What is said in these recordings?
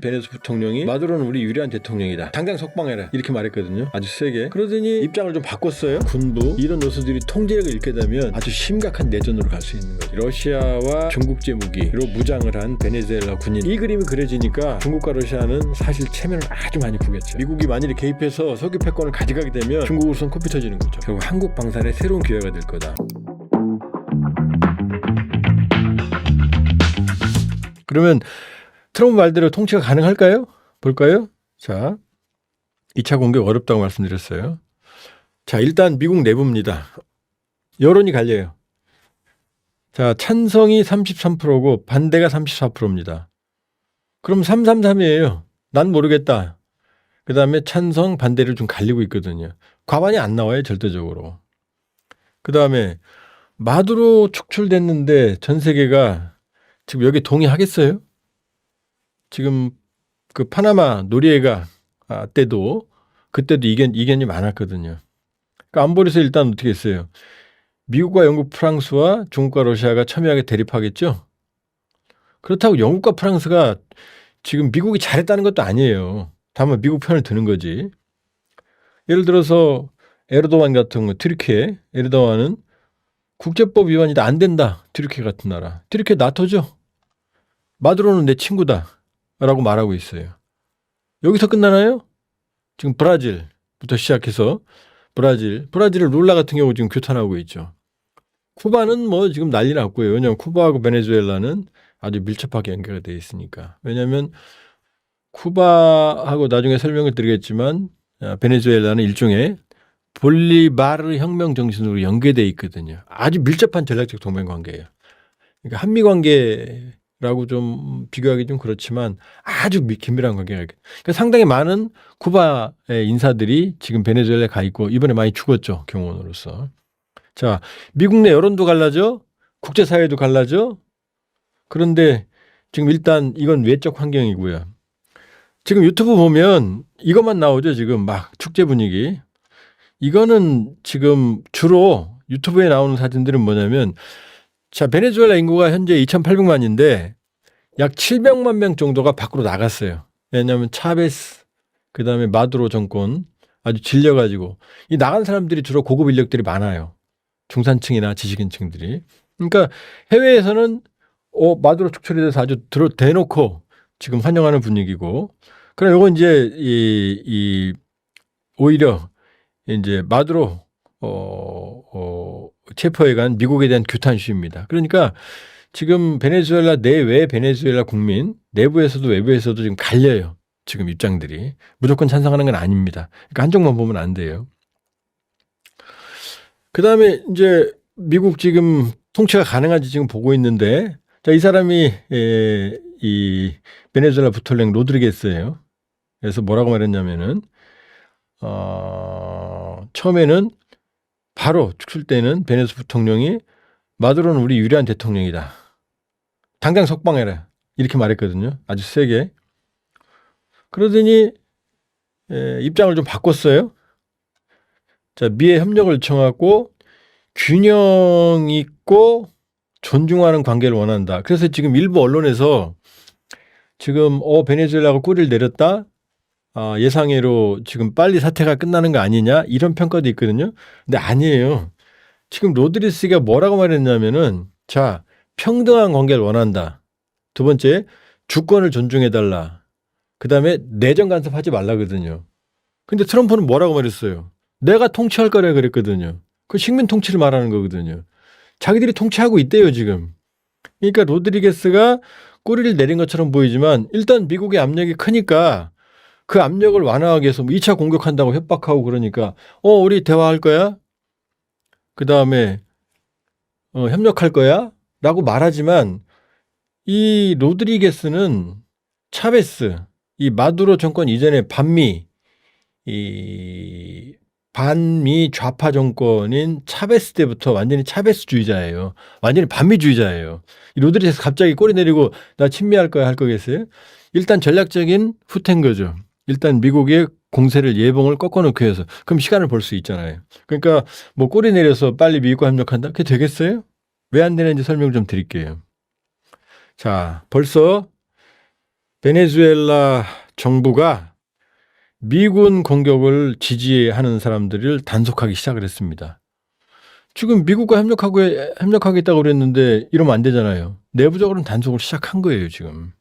베네수 부통령이 마두로는 우리 유리한 대통령이다. 당장 석방해라. 이렇게 말했거든요. 아주 세게. 그러더니 입장을 좀 바꿨어요. 군부 이런 요소들이 통제력을 잃게 되면 아주 심각한 내전으로 갈 수 있는 거죠. 러시아와 중국제 무기로 무장을 한 베네수엘라 군인 이 그림이 그려지니까 중국과 러시아는 사실 체면을 아주 많이 구겼죠. 미국이 만일에 개입해서 석유 패권을 가져가게 되면 중국으로선 코피 터지는 거죠. 결국 한국 방산의 새로운 기회가 될 거다. 그러면 트럼프 말대로 통치가 가능할까요? 볼까요? 자, 2차 공격 어렵다고 말씀드렸어요. 자, 일단 미국 내부입니다. 여론이 갈려요. 자, 찬성이 33%고 반대가 34%입니다. 그럼 333이에요. 난 모르겠다. 그 다음에 찬성, 반대를 좀 갈리고 있거든요. 과반이 안 나와요, 절대적으로. 그 다음에 마두로 축출됐는데 전 세계가 지금 여기 동의하겠어요? 지금 그 파나마 노리에가 아, 때도 그때도 이견 이견이 많았거든요. 그러니까 안보리에서 일단 어떻게 했어요? 미국과 영국, 프랑스와 중국과 러시아가 첨예하게 대립하겠죠. 그렇다고 영국과 프랑스가 지금 미국이 잘했다는 것도 아니에요. 다만 미국 편을 드는 거지. 예를 들어서 에르도안 같은 거, 트리키에 에르도안은 국제법 위반이다 안 된다. 트리키 같은 나라. 트리키 나토죠. 마두로는 내 친구다 라고 말하고 있어요. 여기서 끝나나요? 지금 브라질부터 시작해서 브라질, 브라질을 룰라 같은 경우 지금 교탄하고 있죠. 쿠바는 뭐 지금 난리 났고요. 왜냐하면 쿠바하고 베네수엘라는 아주 밀접하게 연결이 돼 있으니까. 왜냐하면 쿠바하고 나중에 설명을 드리겠지만 아, 베네수엘라는 일종의 볼리바르 혁명 정신으로 연계돼 있거든요. 아주 밀접한 전략적 동맹 관계예요. 그러니까 한미 관계 라고 좀 비교하기 좀 그렇지만 아주 미- 긴밀한 관계가 있- 그러니까 상당히 많은 쿠바의 인사들이 지금 베네수엘라에 가 있고 이번에 많이 죽었죠 경호원으로서. 자 미국 내 여론도 갈라져 국제사회도 갈라져 그런데 지금 일단 이건 외적 환경이고요. 지금 유튜브 보면 이것만 나오죠 지금 막 축제 분위기. 이거는 지금 주로 유튜브에 나오는 사진들은 뭐냐면 자, 베네수엘라 인구가 현재 2,800만인데 약 700만 명 정도가 밖으로 나갔어요. 왜냐하면 차베스, 그 다음에 마두로 정권 아주 질려가지고 이 나간 사람들이 주로 고급 인력들이 많아요. 중산층이나 지식인층들이. 그러니까 해외에서는 어, 마두로 축출이 돼서 아주 들어 대놓고 지금 환영하는 분위기고 그럼 이건 이제 이, 이 오히려 이제 마두로 어, 어, 체포해 간 미국에 대한 규탄 시위입니다. 그러니까 지금 베네수엘라 내외 베네수엘라 국민 내부에서도 외부에서도 지금 갈려요. 지금 입장들이 무조건 찬성하는 건 아닙니다. 그러니까 한쪽만 보면 안 돼요. 그 다음에 이제 미국 지금 통치가 가능한지 지금 보고 있는데 자, 이 사람이 에, 이 베네수엘라 부통령 로드리게스예요. 그래서 뭐라고 말했냐면은 어, 처음에는 바로 축출 때는 베네수 부통령이 마두로는 우리 유리한 대통령이다. 당장 석방해라. 이렇게 말했거든요. 아주 세게. 그러더니 에, 입장을 좀 바꿨어요. 자, 미의 협력을 요청하고 균형 있고 존중하는 관계를 원한다. 그래서 지금 일부 언론에서 지금 어 베네수엘라가 꼬리를 내렸다. 아, 예상외로 지금 빨리 사태가 끝나는 거 아니냐 이런 평가도 있거든요. 근데 아니에요. 지금 로드리스가 뭐라고 말했냐면은 자 평등한 관계를 원한다. 두 번째 주권을 존중해달라. 그 다음에 내정 간섭하지 말라거든요. 근데 트럼프는 뭐라고 말했어요? 내가 통치할 거라 그랬거든요. 그 식민 통치를 말하는 거거든요. 자기들이 통치하고 있대요 지금. 그러니까 로드리게스가 꼬리를 내린 것처럼 보이지만 일단 미국의 압력이 크니까 그 압력을 완화하기 위해서 2차 공격한다고 협박하고 그러니까 어 우리 대화할 거야? 그 다음에 어, 협력할 거야? 라고 말하지만 이 로드리게스는 차베스 이 마두로 정권 이전에 반미 이 반미 좌파 정권인 차베스 때부터 완전히 차베스주의자예요. 완전히 반미주의자예요. 이 로드리게스 갑자기 꼬리 내리고 나 친미할 거야 할 거겠어요? 일단 전략적인 후퇴인 거죠. 일단 미국의 공세를 예봉을 꺾어놓기 위해서 그럼 시간을 벌 수 있잖아요. 그러니까 뭐 꼬리 내려서 빨리 미국과 협력한다? 그게 되겠어요? 왜 안 되는지 설명 좀 드릴게요. 자, 벌써 베네수엘라 정부가 미군 공격을 지지하는 사람들을 단속하기 시작을 했습니다. 지금 미국과 협력하고 협력하겠다고 그랬는데 이러면 안 되잖아요. 내부적으로는 단속을 시작한 거예요, 지금.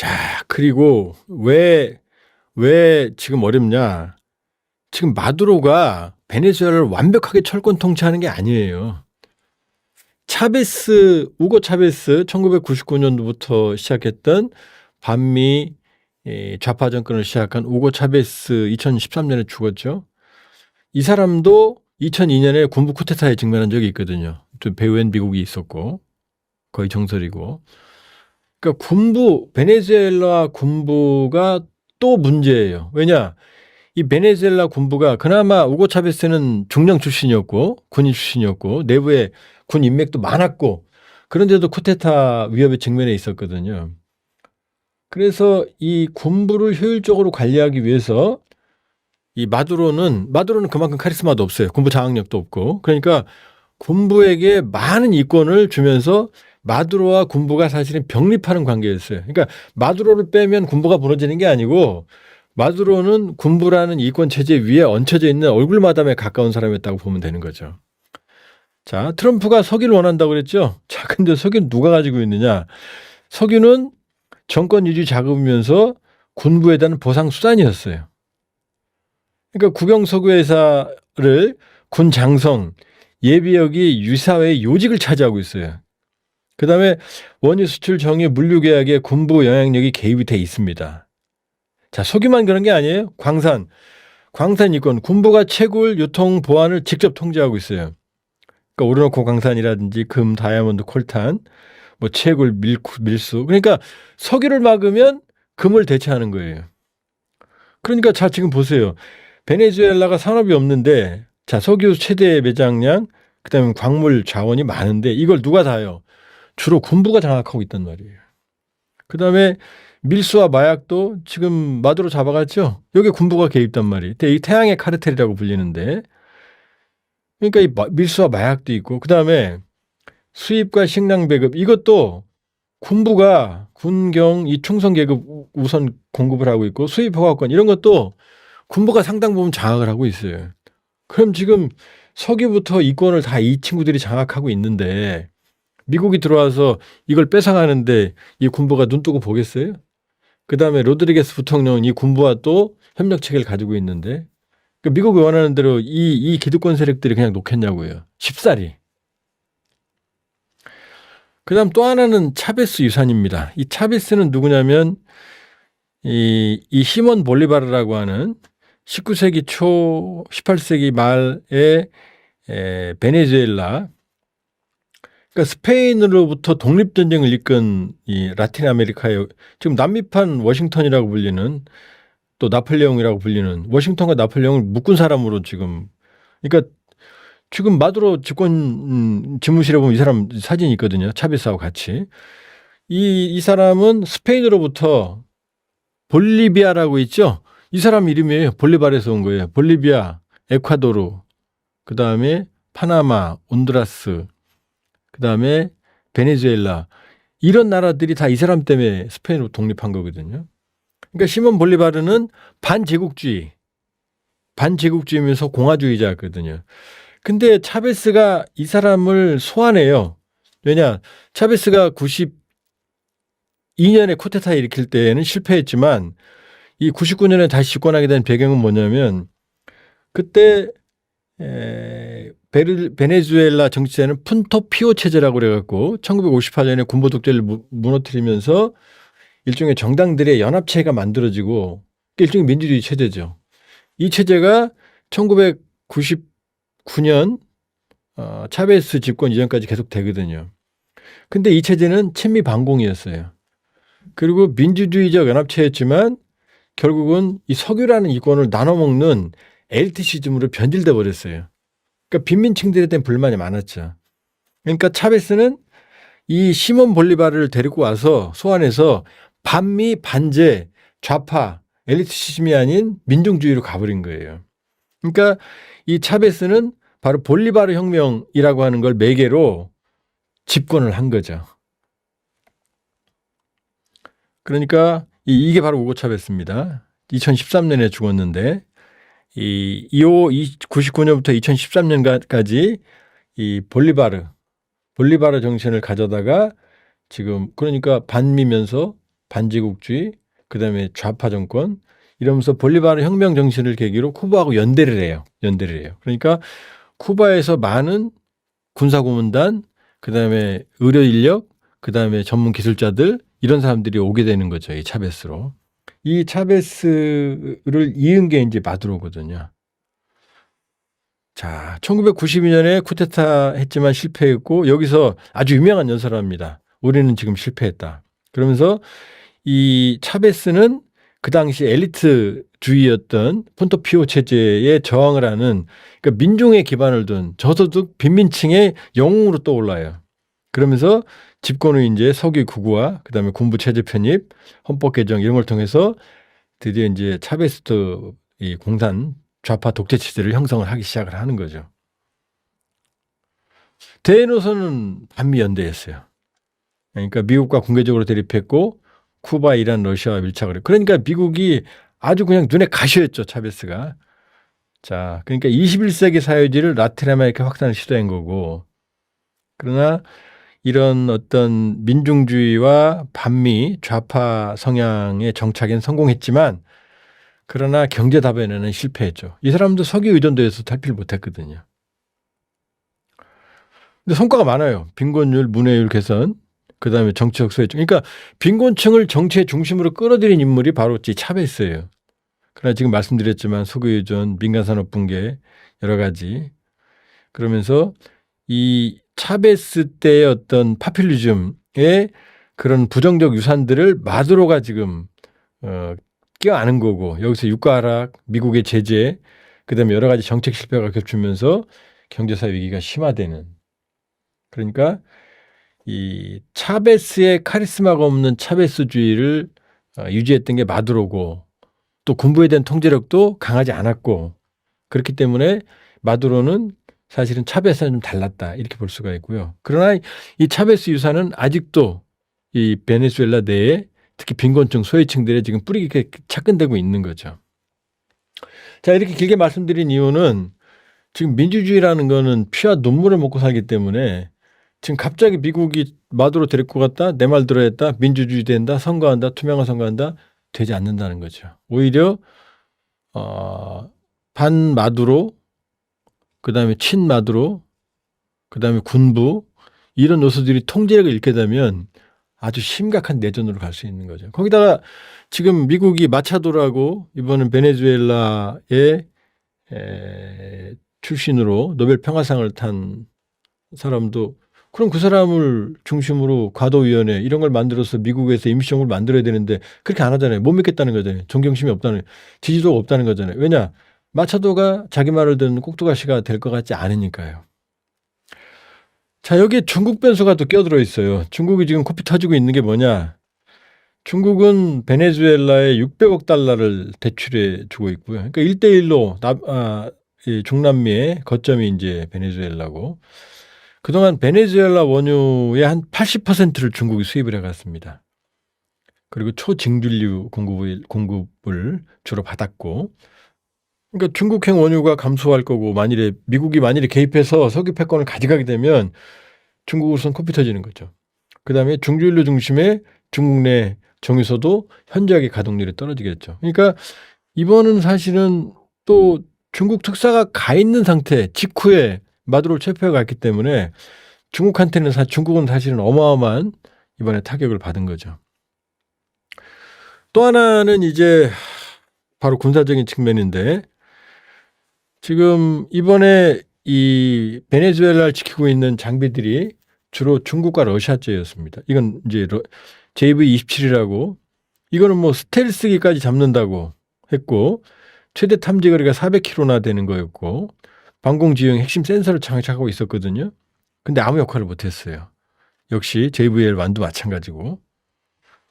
자, 그리고 왜, 왜 지금 어렵냐. 지금 마두로가 베네수엘라를 완벽하게 철권 통치하는 게 아니에요. 차베스, 우고 차베스 1999년도부터 시작했던 반미 예, 좌파 정권을 시작한 우고 차베스 2013년에 죽었죠. 이 사람도 2002년에 군부 쿠데타에 직면한 적이 있거든요. 또 배후엔 미국이 있었고 거의 정설이고. 그러니까 군부 베네수엘라 군부가 또 문제예요. 왜냐? 이 베네수엘라 군부가 그나마 우고 차베스는 중령 출신이었고 군인 출신이었고 내부에 군 인맥도 많았고 그런데도 쿠데타 위협에 직면해 있었거든요. 그래서 이 군부를 효율적으로 관리하기 위해서 이 마두로는 마두로는 그만큼 카리스마도 없어요. 군부 장악력도 없고 그러니까 군부에게 많은 이권을 주면서 마두로와 군부가 사실은 병립하는 관계였어요. 그러니까 마두로를 빼면 군부가 무너지는 게 아니고 마두로는 군부라는 이권 체제 위에 얹혀져 있는 얼굴 마담에 가까운 사람이었다고 보면 되는 거죠. 자, 트럼프가 석유를 원한다고 그랬죠. 자, 근데 석유는 누가 가지고 있느냐? 석유는 정권 유지 자금이면서 군부에 대한 보상 수단이었어요. 그러니까 국영 석유 회사를 군 장성 예비역이 유사의 요직을 차지하고 있어요. 그다음에 원유 수출 정유 물류 계약에 군부 영향력이 개입이 돼 있습니다. 자, 석유만 그런 게 아니에요. 광산. 광산 이권 군부가 채굴 유통 보안을 직접 통제하고 있어요. 그러니까 오르노코 광산이라든지 금, 다이아몬드, 콜탄, 뭐 채굴, 밀, 밀수. 그러니까 석유를 막으면 금을 대체하는 거예요. 그러니까 자 지금 보세요. 베네수엘라가 산업이 없는데 자 석유 최대 매장량 그다음에 광물 자원이 많은데 이걸 누가 다요? 주로 군부가 장악하고 있단 말이에요. 그 다음에 밀수와 마약도 지금 마두로 잡아갔죠. 여기 군부가 개입단 말이에요. 이 태양의 카르텔이라고 불리는데 그러니까 이 밀수와 마약도 있고 그 다음에 수입과 식량 배급 이것도 군부가 군경 이 충성 계급 우선 공급을 하고 있고 수입 허가권 이런 것도 군부가 상당 부분 장악을 하고 있어요. 그럼 지금 서기부터 이권을 다 이 친구들이 장악하고 있는데 미국이 들어와서 이걸 뺏어가는데 이 군부가 눈 뜨고 보겠어요? 그 다음에 로드리게스 부통령은 이 군부와 또 협력 체계를 가지고 있는데 그 미국이 원하는 대로 이, 이 기득권 세력들이 그냥 놓겠냐고요. 쉽사리. 그 다음 또 하나는 차베스 유산입니다. 이 차베스는 누구냐면 이, 이 시몬 볼리바르라고 하는 19세기 초 18세기 말에 에, 베네수엘라 그러니까 스페인으로부터 독립 전쟁을 이끈 이 라틴 아메리카의 지금 남미판 워싱턴이라고 불리는 또 나폴레옹이라고 불리는 워싱턴과 나폴레옹을 묶은 사람으로 지금 그러니까 지금 마두로 집권 음, 집무실에 보면 이 사람 사진이 있거든요. 차베스하고 같이. 이, 이 사람은 스페인으로부터 볼리비아라고 있죠. 이 사람 이름이에요. 볼리바르에서 온 거예요. 볼리비아, 에콰도르, 그 다음에 파나마, 온두라스, 그 다음에 베네수엘라. 이런 나라들이 다 이 사람 때문에 스페인으로 독립한 거거든요. 그러니까 시몬 볼리바르는 반제국주의, 반제국주의면서 공화주의자거든요. 근데 차베스가 이 사람을 소환해요. 왜냐, 차베스가 92년에 쿠데타 일으킬 때는 실패했지만 이 99년에 다시 집권하게 된 배경은 뭐냐면 그때 에, 베르, 베네수엘라 정치제는 푼토피오 체제라고 그래갖고 1958년에 군부 독재를 무, 무너뜨리면서 일종의 정당들의 연합체가 만들어지고 일종의 민주주의 체제죠. 이 체제가 1999년 어, 차베스 집권 이전까지 계속 되거든요. 근데 이 체제는 친미 반공이었어요. 그리고 민주주의적 연합체였지만 결국은 이 석유라는 이권을 나눠먹는 엘티시즘으로 변질돼 버렸어요. 그러니까 빈민층들에 대한 불만이 많았죠. 그러니까 차베스는 이 시몬 볼리바르를 데리고 와서 소환해서 반미 반제 좌파 엘리트시즘이 아닌 민중주의로 가버린 거예요. 그러니까 이 차베스는 바로 볼리바르 혁명이라고 하는 걸 매개로 집권을 한 거죠. 그러니까 이, 이게 바로 우고 차베스입니다. 2013년에 죽었는데 이 이오 99년부터 2013년까지 이 볼리바르 볼리바르 정신을 가져다가 지금 그러니까 반미면서 반제국주의 그 다음에 좌파 정권 이러면서 볼리바르 혁명 정신을 계기로 쿠바하고 연대를 해요. 연대를 해요. 그러니까 쿠바에서 많은 군사고문단 그 다음에 의료 인력 그 다음에 전문 기술자들 이런 사람들이 오게 되는 거죠. 이 차베스로. 이 차베스를 이은 게 이제 마두로거든요. 자, 1992년에 쿠데타 했지만 실패했고 여기서 아주 유명한 연설을 합니다. 우리는 지금 실패했다. 그러면서 이 차베스는 그 당시 엘리트주의였던 폰토피오 체제에 저항을 하는 그러니까 민중의 기반을 둔 저소득 빈민층의 영웅으로 떠올라요. 그러면서 집권의 이제 서기 구구와 그다음에 군부 체제 편입, 헌법 개정 이런 걸 통해서 드디어 이제 차베스트 이 공산 좌파 독재 체제를 형성을 하기 시작을 하는 거죠. 대노선은 반미 연대였어요. 그러니까 미국과 군계적으로 대립했고 쿠바, 이란, 러시아와 밀착을 했 그러니까 미국이 아주 그냥 눈에 가시였죠, 차베스가. 자, 그러니까 21세기 사회주의를 라틴 아메리카 확산을 시도한 거고. 그러나 이런 어떤 민중주의와 반미 좌파 성향의 정착엔 성공했지만 그러나 경제 답변에는 실패했죠. 이 사람도 석유 의존도에서 탈피를 못했거든요. 근데 성과가 많아요. 빈곤율, 문해율 개선, 그 다음에 정치적 소외증. 그러니까 빈곤층을 정치의 중심으로 끌어들인 인물이 바로 이 차베스예요. 그러나 지금 말씀드렸지만 석유 의존, 민간산업 붕괴 여러 가지 그러면서 이 차베스 때의 어떤 파퓰리즘의 그런 부정적 유산들을 마두로가 지금 어, 껴안은 거고 여기서 유가 하락, 미국의 제재, 그다음에 여러 가지 정책 실패가 겹치면서 경제사 위기가 심화되는. 그러니까 이 차베스의 카리스마가 없는 차베스주의를 어, 유지했던 게 마두로고 또 군부에 대한 통제력도 강하지 않았고 그렇기 때문에 마두로는 사실은 차베스는 좀 달랐다 이렇게 볼 수가 있고요. 그러나 이 차베스 유산은 아직도 이 베네수엘라 내에 특히 빈곤층 소외층들의 지금 뿌리 깊게 착근되고 있는 거죠. 자 이렇게 길게 말씀드린 이유는 지금 민주주의라는 거는 피와 눈물을 먹고 살기 때문에 지금 갑자기 미국이 마두로 데리고 갔다 내 말 들어야 했다 민주주의 된다 선거한다 투명한 선거한다 되지 않는다는 거죠. 오히려 어, 반 마두로 그 다음에 친마두로 그 다음에 군부 이런 요소들이 통제력을 잃게 되면 아주 심각한 내전으로 갈 수 있는 거죠. 거기다가 지금 미국이 마차도라고 이번은 베네수엘라의 에, 출신으로 노벨 평화상을 탄 사람도 그럼 그 사람을 중심으로 과도위원회 이런 걸 만들어서 미국에서 임시정부를 만들어야 되는데 그렇게 안 하잖아요. 못 믿겠다는 거잖아요. 존경심이 없다는 지지도가 없다는 거잖아요. 왜냐 마차도가 자기 말을 듣는 꼭두가시가 될 것 같지 않으니까요. 자, 여기에 중국 변수가 또 껴들어 있어요. 중국이 지금 코피 터지고 있는 게 뭐냐? 중국은 베네수엘라에 600억 달러를 대출해 주고 있고요. 그러니까 1대1로 아, 중남미의 거점이 이제 베네수엘라고. 그동안 베네수엘라 원유의 한 80%를 중국이 수입을 해갔습니다. 그리고 초징준류 공급을, 공급을 주로 받았고, 그러니까 중국행 원유가 감소할 거고 만일에 미국이 만일에 개입해서 석유 패권을 가져가게 되면 중국으로선 코피 터지는 거죠. 그다음에 중주일류 중심의 중국 내 정유소도 현저하게 가동률이 떨어지겠죠. 그러니까 이번은 사실은 또 중국 특사가 가 있는 상태 직후에 마두로를 체포해 갔기 때문에 중국한테는 사 중국은 사실은 어마어마한 이번에 타격을 받은 거죠. 또 하나는 이제 바로 군사적인 측면인데 지금 이번에 이 베네수엘라를 지키고 있는 장비들이 주로 중국과 러시아제였습니다. 이건 이제 JV27이라고 이거는 뭐 스텔스기까지 잡는다고 했고 최대 탐지 거리가 400km나 되는 거였고 방공 지형 핵심 센서를 장착하고 있었거든요. 근데 아무 역할을 못 했어요. 역시 JVL1도 마찬가지고.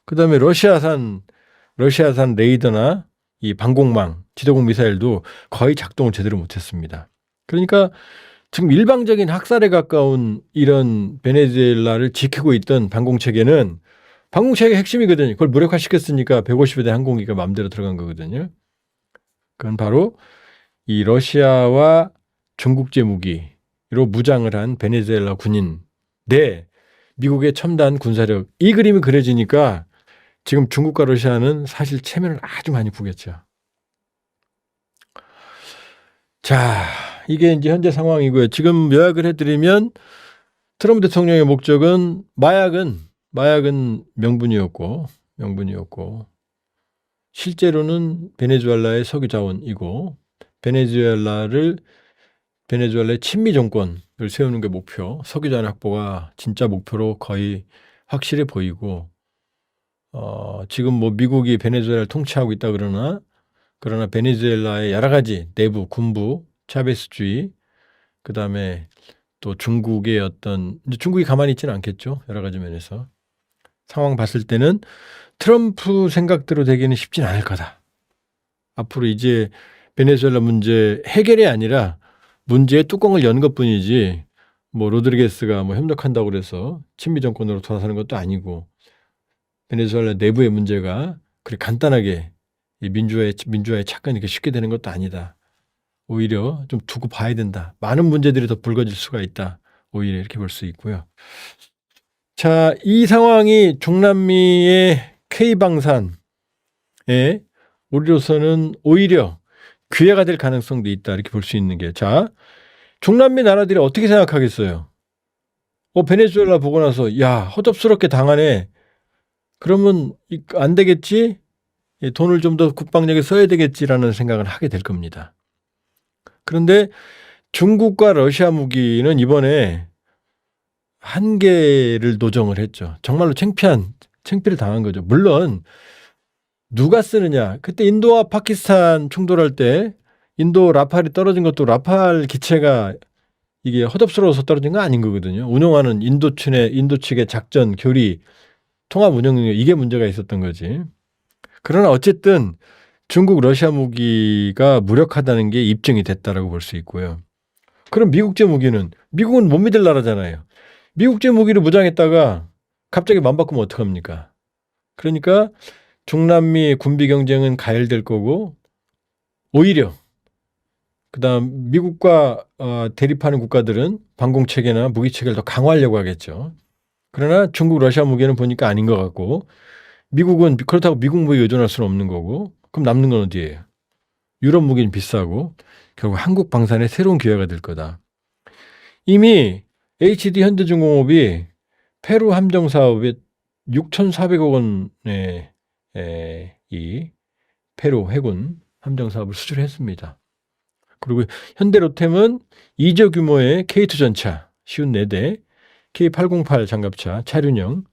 그다음에 러시아산 러시아산 레이더나 이 방공망, 지도공 미사일도 거의 작동을 제대로 못했습니다. 그러니까 지금 일방적인 학살에 가까운 이런 베네수엘라를 지키고 있던 방공 체계는 방공체계 핵심이거든요. 그걸 무력화시켰으니까 150여 대 항공기가 마음대로 들어간 거거든요. 그건 바로 이 러시아와 중국제 무기로 무장을 한 베네수엘라 군인 대 미국의 첨단 군사력 이 그림이 그려지니까 지금 중국과 러시아는 사실 체면을 아주 많이 부겼죠. 자, 이게 이제 현재 상황이고요. 지금 요약을 해드리면 트럼프 대통령의 목적은 마약은 마약은 명분이었고 명분이었고 실제로는 베네수엘라의 석유 자원이고 베네수엘라를 베네수엘라의 친미 정권을 세우는 게 목표, 석유 자원 확보가 진짜 목표로 거의 확실해 보이고 어, 지금 뭐 미국이 베네수엘라를 통치하고 있다 그러나 그러나 베네수엘라의 여러 가지 내부 군부 차베스주의 그다음에 또 중국의 어떤 중국이 가만히 있지는 않겠죠 여러 가지 면에서 상황 봤을 때는 트럼프 생각대로 되기는 쉽진 않을 거다. 앞으로 이제 베네수엘라 문제 해결이 아니라 문제의 뚜껑을 연 것뿐이지 뭐 로드리게스가 뭐 협력한다고 그래서 친미 정권으로 돌아서는 것도 아니고 베네수엘라 내부의 문제가 그렇게 간단하게 이 민주화의 민주화의 착근이 이렇게 쉽게 되는 것도 아니다. 오히려 좀 두고 봐야 된다. 많은 문제들이 더 불거질 수가 있다. 오히려 이렇게 볼 수 있고요. 자, 이 상황이 중남미의 K방산에 우리로서는 오히려 기회가 될 가능성도 있다. 이렇게 볼 수 있는 게. 자, 중남미 나라들이 어떻게 생각하겠어요? 어, 베네수엘라 보고 나서, 야, 허접스럽게 당하네. 그러면 이- 안 되겠지? 이 돈을 좀 더 국방력에 써야 되겠지라는 생각을 하게 될 겁니다. 그런데 중국과 러시아 무기는 이번에 한 개를 노정을 했죠. 정말로 창피한 창피를 당한 거죠. 물론 누가 쓰느냐? 그때 인도와 파키스탄 충돌할 때 인도 라팔이 떨어진 것도 라팔 기체가 이게 허접스러워서 떨어진 거 아닌 거거든요. 운영하는 인도 측의 인도 측의 작전 교리 통합 운영 능력 이게 문제가 있었던 거지. 그러나 어쨌든 중국 러시아 무기가 무력하다는 게 입증이 됐다라고 볼 수 있고요. 그럼 미국제 무기는 미국은 못 믿을 나라잖아요. 미국제 무기를 무장했다가 갑자기 맘 바꾸면 어떡합니까? 그러니까 중남미 군비 경쟁은 가열될 거고 오히려 그다음 미국과 어, 대립하는 국가들은 방공 체계나 무기 체계를 더 강화하려고 하겠죠. 그러나 중국 러시아 무기는 보니까 아닌 것 같고 미국은 그렇다고 미국 무기에 의존할 수는 없는 거고 그럼 남는 건 어디예요? 유럽 무기는 비싸고 결국 한국 방산의 새로운 기회가 될 거다. 이미 HD 현대중공업이 페루 함정 사업에 6,400억 원의 에, 이 페루 해군 함정 사업을 수주했습니다. 그리고 현대로템은 2조 규모의 K2 전차 쉬운 4대, K808 장갑차 차륜형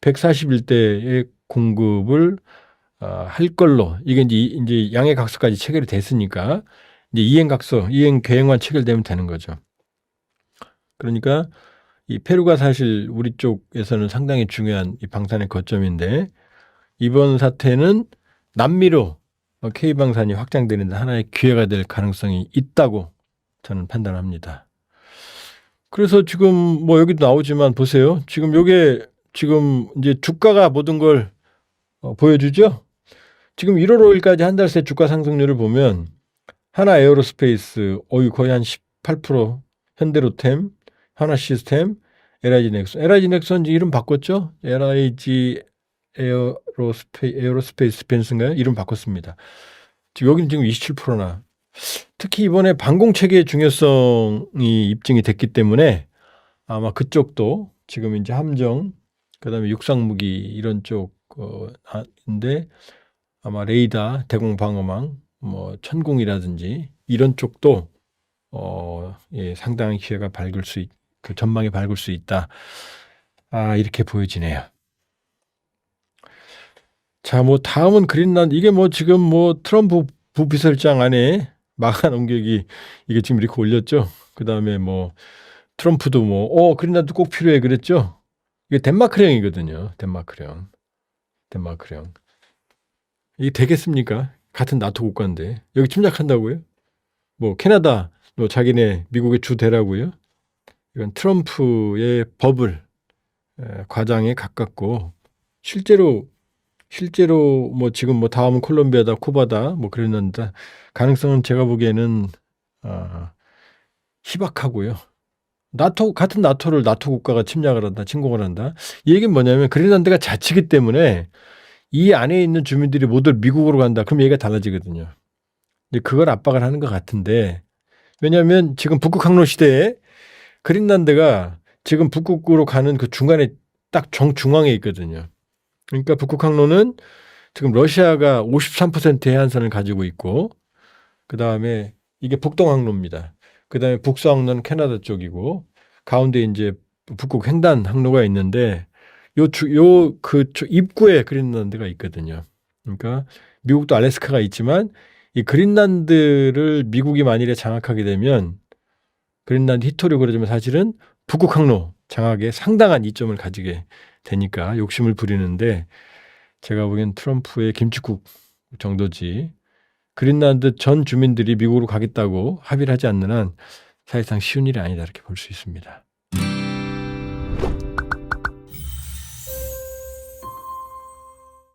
141대의 공급을 어, 할 걸로 이게 이제, 이- 이제 양해 각서까지 체결이 됐으니까 이제 이행 각서, 이행 계획만 체결되면 되는 거죠. 그러니까 이 페루가 사실 우리 쪽에서는 상당히 중요한 이 방산의 거점인데 이번 사태는 남미로 K 방산이 확장되는 데 하나의 기회가 될 가능성이 있다고 저는 판단합니다. 그래서 지금 뭐 여기도 나오지만 보세요. 지금 요게 지금 이제 주가가 모든 걸 어, 보여주죠. 지금 1월 5일까지 한 달 새 주가 상승률을 보면 하나 에어로스페이스 어유 거의 한 18% 현대로템 하나 시스템 LIG 넥슨 LIG 넥슨 이름 바꿨죠? LIG 에어로스페 에어로스페이스 펜스인가요? 이름 바꿨습니다. 지금 여기는 지금 27%나 특히 이번에 방공 체계의 중요성이 입증이 됐기 때문에 아마 그쪽도 지금 이제 함정 그다음에 육상 무기 이런 쪽인데 아마 레이더 대공 방어망 뭐 천공이라든지 이런 쪽도 어, 예, 상당한 기회가 밝을 수 있, 그 전망이 밝을 수 있다. 아, 이렇게 보여지네요. 자, 뭐 다음은 그린란드 이게 뭐 지금 뭐 트럼프 부비서실장 안에 마감 옮기기 이게 지금 이렇게 올렸죠. 그 다음에 뭐 트럼프도 뭐 어, 그린란드 꼭 필요해 그랬죠. 이게 덴마크령이거든요. 덴마크령. 덴마크령. 이게 되겠습니까? 같은 나토 국가인데 여기 침략한다고요? 뭐 캐나다 뭐 자기네 미국의 주 대라고요? 이건 트럼프의 법을 에, 과장에 가깝고 실제로 실제로 뭐 지금 뭐 다음은 콜롬비아다, 쿠바다 뭐 그랬는데 가능성은 제가 보기에는 아, 희박하고요. 나토 같은 나토를 나토 국가가 침략을 한다, 침공을 한다. 이 얘기는 뭐냐면 그린란드가 자치기 때문에 이 안에 있는 주민들이 모두 미국으로 간다. 그럼 얘기가 달라지거든요. 이제 그걸 압박을 하는 것 같은데 왜냐하면 지금 북극 항로 시대에 그린란드가 지금 북극으로 가는 그 중간에 딱 정 중앙에 있거든요. 그러니까 북극 항로는 지금 러시아가 53%의 해안선을 가지고 있고 그 다음에 이게 북동 항로입니다. 그 다음에 북서 항로는 캐나다 쪽이고 가운데 이제 북극 횡단 항로가 있는데 요요그 입구에 그린란드가 있거든요. 그러니까 미국도 알래스카가 있지만 이 그린란드를 미국이 만일에 장악하게 되면 그린란드 히토류 그러지만 사실은 북극 항로 장악에 상당한 이점을 가지게 되니까 욕심을 부리는데 제가 보기엔 트럼프의 김치국 정도지 그린란드 전 주민들이 미국으로 가겠다고 합의를 하지 않는 한 사실상 쉬운 일이 아니다 이렇게 볼 수 있습니다.